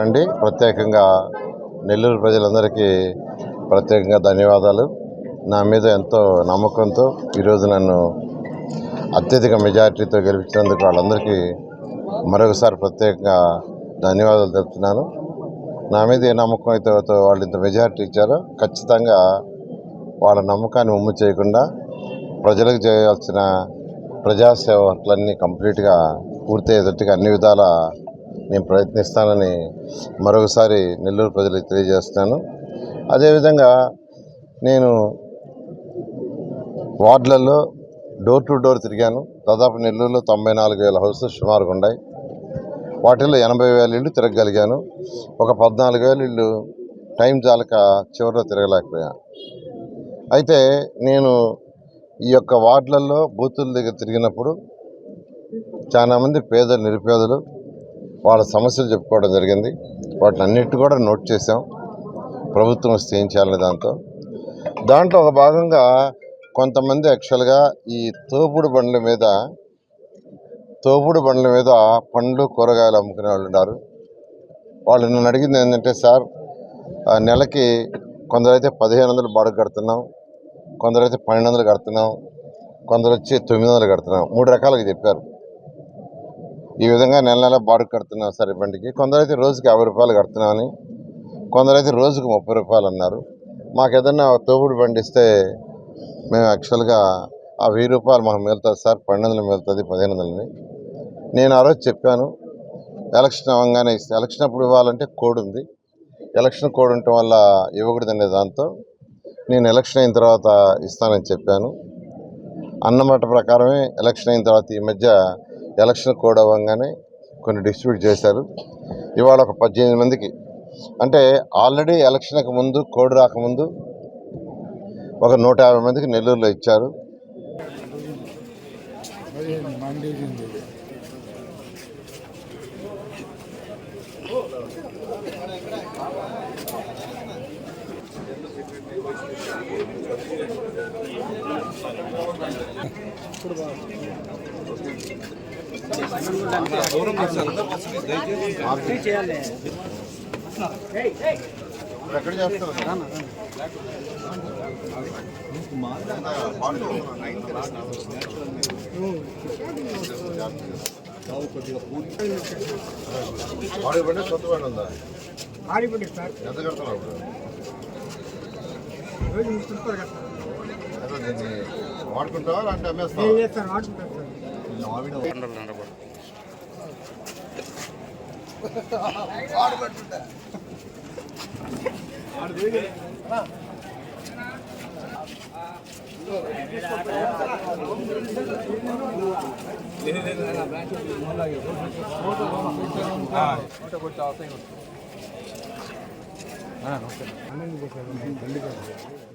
అండి ప్రత్యేకంగా నెల్లూరు ప్రజలందరికీ ప్రత్యేకంగా ధన్యవాదాలు. నా మీద ఎంతో నమ్మకంతో ఈరోజు నన్ను అత్యధిక మెజారిటీతో గెలిపించినందుకు వాళ్ళందరికీ మరొకసారి ప్రత్యేకంగా ధన్యవాదాలు తెలుపుతున్నాను. నా మీద ఏ నమ్మకం అయితే వాళ్ళు ఇంత మెజారిటీ ఇచ్చారో ఖచ్చితంగా వాళ్ళ నమ్మకాన్ని ఉమ్ము చేయకుండా ప్రజలకు చేయాల్సిన ప్రజాసేవ వర్క్లన్నీ కంప్లీట్గా పూర్తయ్యేటట్టుగా అన్ని విధాల నేను ప్రయత్నిస్తానని మరొకసారి నెల్లూరు ప్రజలకు తెలియజేస్తున్నాను. అదేవిధంగా నేను వార్డులలో డోర్ టు డోర్ తిరిగాను. దాదాపు నెల్లూరులో తొంభై నాలుగు వేల హౌసెస్ సుమారుగా ఉన్నాయి. వాటిల్లో ఎనభై వేల ఇళ్ళు తిరగగలిగాను. ఒక పద్నాలుగు వేల ఇళ్ళు టైం చాలక చివరిలో తిరగలేకపోయాను. అయితే నేను ఈ యొక్క వార్డులలో బూతుల దగ్గర తిరిగినప్పుడు చాలామంది పేదలు నిరుపేదలు వాళ్ళ సమస్యలు చెప్పుకోవడం జరిగింది. వాటిని అన్నిటి కూడా నోట్ చేసాం ప్రభుత్వం వస్తే ఏం చేయాలనే దాంతో. దాంట్లో ఒక భాగంగా కొంతమంది యాక్చువల్గా ఈ తోపుడు బండ్ల మీద తోపుడు బండ్ల మీద పండ్లు కూరగాయలు అమ్ముకునే వాళ్ళు ఉన్నారు. వాళ్ళు నన్ను అడిగింది ఏంటంటే సార్ ఆ నెలకి కొందరైతే పదిహేను వందలు బాడుగ కడుతున్నాం కొందరైతే పన్నెండు వందలు కడుతున్నాం కొందరు వచ్చి తొమ్మిది వందలు కడుతున్నాం. మూడు రకాలుగా చెప్పారు. ఈ విధంగా నెల నెల బాడుగ కడుతున్నాం సార్ ఈ బండికి కొందరైతే రోజుకి యాభై రూపాయలు కడుతున్నామని కొందరైతే రోజుకు ముప్పై రూపాయలు అన్నారు. మాకు ఏదన్నా తోపుడు బండి ఇస్తే మేము యాక్చువల్గా ఆ వెయ్యి రూపాయలు మాకు మిగులుతుంది సార్ పన్నెండు వందలు మిగులుతుంది పదిహేను వందలని. నేను ఆ రోజు చెప్పాను ఎలక్షన్ అవ్వగానే ఇస్తే ఎలక్షన్ అప్పుడు ఇవ్వాలంటే కోడ్ ఉంది. ఎలక్షన్ కోడ్ ఉండటం వల్ల ఇవ్వకూడదనే దాంతో నేను ఎలక్షన్ అయిన తర్వాత ఇస్తానని చెప్పాను. అన్నమాట ప్రకారమే ఎలక్షన్ అయిన తర్వాత ఈ మధ్య ఎలక్షన్ కోడ్ అవ్వగానే కొన్ని డిస్ట్రిబ్యూట్ చేశారు. ఇవాళ ఒక పద్దెనిమిది మందికి. అంటే ఆల్రెడీ ఎలక్షన్కి ముందు కోడ్ రాకముందు ఒక నూట యాభై మందికి నెల్లూరులో ఇచ్చారు. ఎక్కడ చేస్తారు? వాడి సొంత బండి ఉందా సార్. ఎంత కడతారు ఇప్పుడు రోజు ముప్పై రూపాయలు కట్టాలి దీన్ని వాడుకుంటావా అంటే అమ్మేస్తావా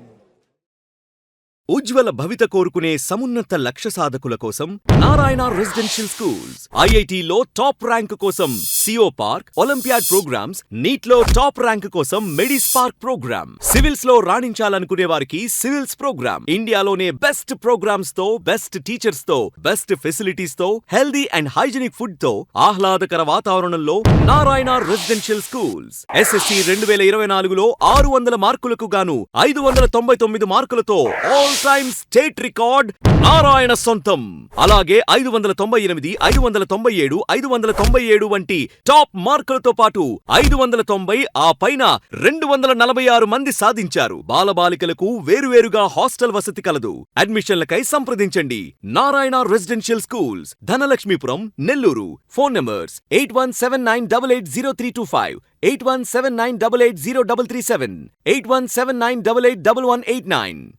ఉజ్వల భవిత కోరుకునే సమున్నత లక్ష్య సాధకుల కోసం నారాయణ రెసిడెన్షియల్ స్కూల్స్. ఐఐటిలో టాప్ ర్యాంక్ కోసం సిఓ పార్క్ ఒలింపియాడ్ ప్రోగ్రామ్స్ నీట్లో టాప్ ర్యాంక్ కోసం మెడిస్ పార్క్ ప్రోగ్రామ్. సివిల్స్లో రాణించాలనుకునే వారికి సివిల్స్ ప్రోగ్రామ్. ఇండియాలోనే బెస్ట్ ప్రోగ్రామ్స్తో బెస్ట్ టీచర్స్తో బెస్ట్ ఫెసిలిటీస్తో హెల్దీ అండ్ హైజీనిక్ ఫుడ్తో ఆహ్లాదకర వాతావరణంలో నారాయణ రెసిడెన్షియల్ స్కూల్స్. ఎస్ఎస్సి రెండు వేల ఇరవై నాలుగులో ఆరు వందల మార్కులకు గాను ఐదు వందల తొంభై తొమ్మిది మార్కులతో all time state record Narayana సొంతం. అలాగే ఐదు వందల తొంభై ఎనిమిది ఐదు వందల తొంభై ఏడు ఐదు వందల తొంభై ఏడు వంటి టాప్ మార్కులతో పాటు ఐదు వందల తొంభై ఆ పైన రెండు వందల నలభై ఆరు మంది సాధించారు. బాలబాలికలకు వేరువేరుగా హాస్టల్ వసతి కలదు. అడ్మిషన్లకై సంప్రదించండి. Narayana residential schools Dhanalakshmipuram Nellore. Phone numbers eight one seven nine double eight zero three two five eight one seven nine double eight zero double three seven eight one seven nine double eight double one eight nine.